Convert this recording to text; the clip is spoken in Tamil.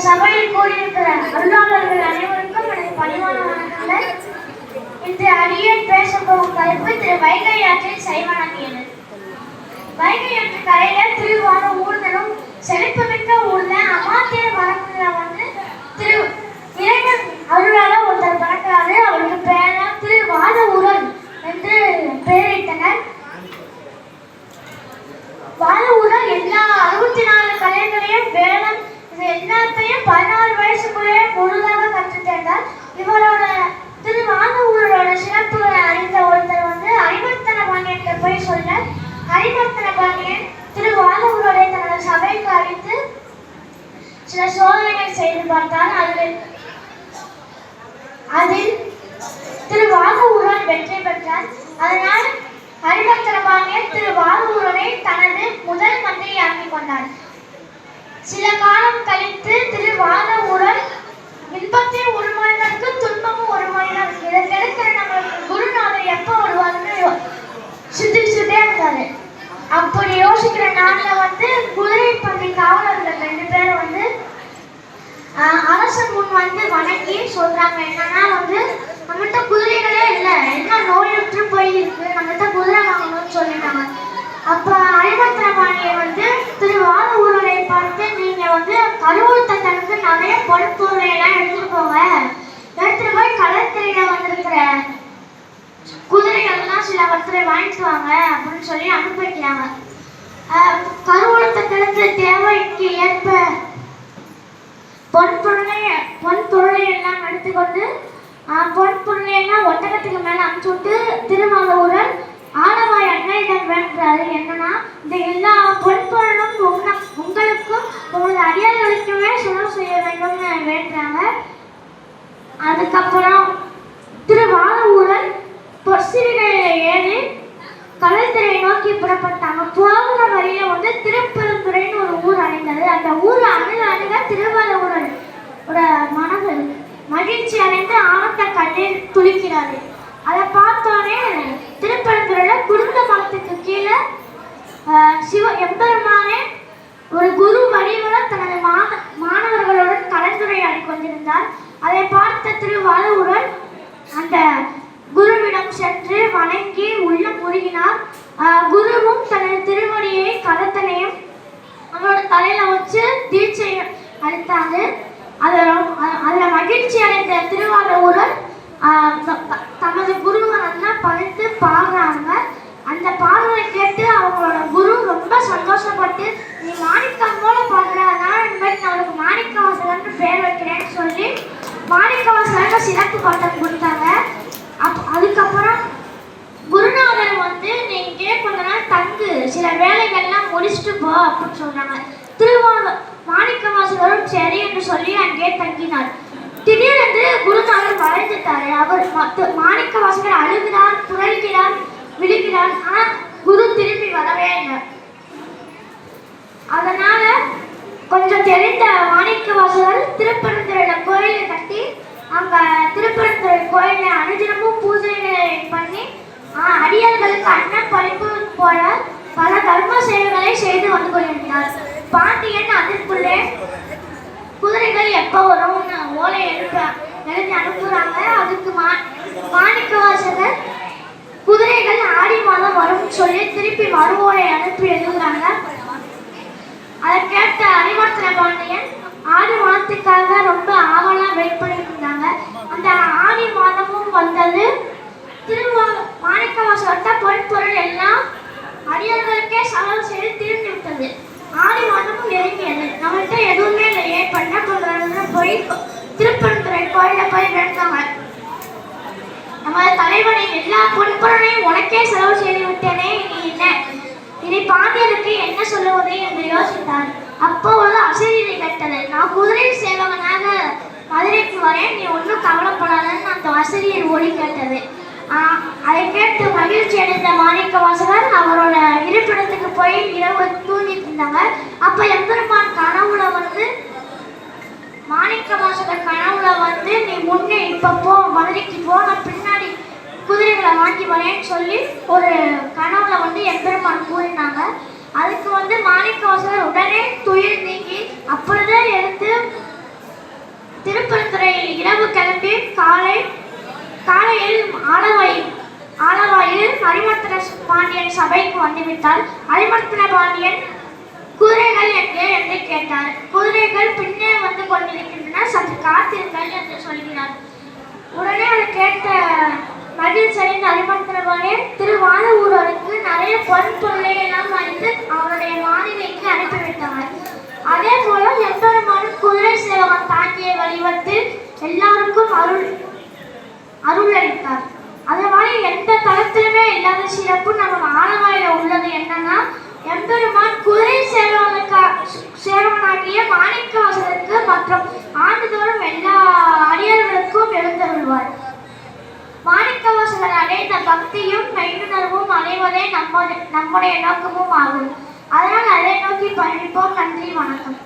சபையில் கூடியிருக்கிற அருளாளர்கள் அனைவருக்கும் எனது பணிவான வணக்கங்கள் இன்று அடியேன் பேச போகும் தலைப்பு திரு வைகை ஆற்றில் சைவனாகியது. வைகை ஆற்று கரையில திருவான ஊர் முழுதாக கற்றுத் இவரோட திரு மாதவூரோட சிறப்புகளை அறிந்த ஒருத்தர் வந்து அறிவர்த்தன பாண்டியன்கிட்ட போய் சொல்ல அறிவர்த்தன பாண்டியன் திரு மாதவூரோட தன்னோட சபைக்கு அழைத்து சில சோதனைகள் செய்து பார்த்தார். அதில் அதில் திரு வாகூரன் வெற்றி பெற்றார். அதனால் ஹரிபக்தரபாண்டியன் திரு வாகூரனை தனது முதல் மந்திரி ஆக்கிக் கொண்டார். சில காலம் கழித்து திரு வாக சிந்திச்சுட்டே அப்படி யோசிக்கிற நாள்ல வந்து குதிரை பந்தி காவலர்கள் ரெண்டு பேரும் வந்து அரசன் முன் வந்து வணங்கி சொல்றாங்க. என்னன்னா வந்து நம்மகிட்ட குதிரைகளே இல்லை. என்ன நோயுற்று போயிருக்கு நம்மகிட்ட குதிரை வாங்கணும்னு சொல்லிட்டாங்க. அப்ப அரிமத்திரபாணியை வந்து திரு வாழூரரை பார்த்து நீங்க வந்து கருவூர்த்தனுக்கு நிறைய பொருட்பொருளை எல்லாம் எடுத்துட்டு போங்க எடுத்துட்டு போய் கடற்கரையில வந்திருக்கிற குதிரைகள்லாம் சில ஒருத்தரை வாங்கிட்டு வாங்க அப்படின்னு சொல்லி அனுப்பி வைக்கிறாங்க கருவூலத்திலிருந்து தேவைக்கு ஏற்ப பொன் பொருளை பொன் பொருளை எல்லாம் எடுத்துக்கொண்டு பொன் பொருளை எல்லாம் ஒட்டகத்துக்கு மேலே அமுச்சு விட்டு திருமாவூரன் ஆலவாய் அன்னையிடம் வேண்டுறாரு என்னன்னா இந்த எல்லா பொன் ஒரு அந்த ஊர் அணுக அணுக திருவாரூரன் ஒரு மனது மகிழ்ச்சி அடைந்து ஆனந்த கண்ணீர் துளிக்கிறாரு. அதை பார்த்தோன்னே திருப்பெருந்துறையில குடும்ப மரத்துக்கு கீழே சிவ எம்பெருமானே ஒரு குரு வடிவில் தனது மாண மாணவர்களுடன் கலந்துரையாடி கொண்டிருந்தார். அதை பார்த்த திருவாரூரன் அந்த குருவிடம் சென்று வணங்கி உள்ள முருகினார். குருவும் தனது திருவடியை கலத்தனையும் அவனோட தலையில வச்சு தீட்சை அளித்தாரு. அதில் அதில் மகிழ்ச்சி அடைந்த திருவாரூரர் ஆஹ் தமது குருவை நல்லா பாடுறாங்க. அந்த பாடலை கேட்டு அவங்களோட குரு ரொம்ப சந்தோஷப்பட்டு நீ மாணிக்கம் போல பாடுற அதனால இனிமேல் நான் உனக்கு மாணிக்க வாசகர்னு பேர் வைக்கிறேன்னு சொல்லி மாணிக்க வாசகர்னு சிறப்பு பட்டம் கொடுத்தாங்க அப் அதுக்கப்புறம் குருநாதர் வந்து நீ இங்கே கொஞ்ச நாள் தங்கு சில வேலைகள்லாம் போ அப்படின்னு சொன்னாங்க திருவாரூர் மாணிக்க வாசகரும் சரி என்று சொல்லி அங்கே தங்கினார். திடீரென்று குருநாதர் மறைந்துட்டாரு. அவர் மத்த மாணிக்க வாசகர் அழுகிறார் புரள்கிறார் விழுகிறார். ஆனால் குரு திரும்பி வரவே இல்லை. அதனால கொஞ்சம் தெரிந்த மாணிக்க வாசகர் திருப்பரந்துரையில கோயிலை கட்டி அங்க திருப்பரந்துரை கோயில அனுதினமும் பூஜைகளை பண்ணி அடியார்களுக்கு அன்ன பழிப்பு போல பல தர்ம சேவைகளை பாண்டியன் அதற்குள்ளே குதிரைகள் எப்போ வரும்னு ஓலை எழுப்ப எழுதி அனுப்புறாங்க. அதுக்கு மா மாணிக்க வாசகர் குதிரைகள் ஆடி மாதம் வரும்னு சொல்லி திருப்பி மறுவோலை அனுப்பி எழுதுறாங்க. அதை கேட்ட அறிவர்த்தன பாண்டியன் ஆடி மாதத்துக்காக ரொம்ப ஆவலா வெயிட் பண்ணிட்டு இருந்தாங்க. அந்த ஆடி மாதமும் வந்தது. திரும்ப மாணிக்கவாசகர்கிட்ட பொருட்பொருள் எல்லாம் அடியார்களுக்கே செலவு செய்து திரும்பி விட்டது. ஆடி மாதமும் நெருங்கியது நம்மள்கிட்ட எதுவுமே இல்லையே பண்ண கொள்றது போய் திருப்பரந்துரை கோயில போய் நடத்தாங்க நமது தலைவனை எல்லா பொன்பொருளையும் உனக்கே செலவு செய்து விட்டேனே நீ என்ன? இதை பாண்டியனுக்கு என்ன சொல்லுவது என்று யோசித்தார். அப்போது அசதியை கேட்டது நான் குதிரை சேவகனாக மதுரைக்கு வரேன். நீ ஒன்றும் கவலைப்படாதன்னு அந்த வசதியை ஒளி கேட்டது. ஆஹ், அதை கேட்டு மகிழ்ச்சி அடைந்த மாணிக்க வாசகர் அவர் போய் இரவு தூங்கிட்டு இருந்தாங்க. அப்ப எம்பெருமான் கனவுல வந்து மாணிக்க வாசகர் கனவுல வந்து நீ முன்னே இப்ப போ மதுரைக்கு போ நான் பின்னாடி குதிரைகளை வாங்கி வரேன்னு சொல்லி ஒரு கனவுல வந்து எம்பெருமான் கூறினாங்க. அதுக்கு வந்து மாணிக்க வாசகர் உடனே துயில் நீங்கி அப்பொழுதே எடுத்து திருப்பரத்துறையில் இரவு கிளம்பி காலை காலையில் ஆலவாயில் ஆலவாயில் அரிமர்த்தன பாண்டியன் சபைக்கு வந்துவிட்டால் அரிமர்த்தன பாண்டியன் குதிரைகள் எங்கே என்று கேட்டார். குதிரைகள் பின்னே வந்து கொண்டிருக்கின்றன சற்று காத்திருங்கள் என்று சொல்கிறார். உடனே அதை கேட்ட மகிழ் அரிமர்த்தன பாண்டியன் திரு நிறைய பொன் பொருளை எல்லாம் தருவார் மாணிக்கவாசகராலே நம் பக்தியும் மெய்யுணர்வும் அனைவரே நம்முடைய நம்முடைய நோக்கமும் ஆகும். அதனால் அதை நோக்கி பயணிப்போம். நன்றி வணக்கம்.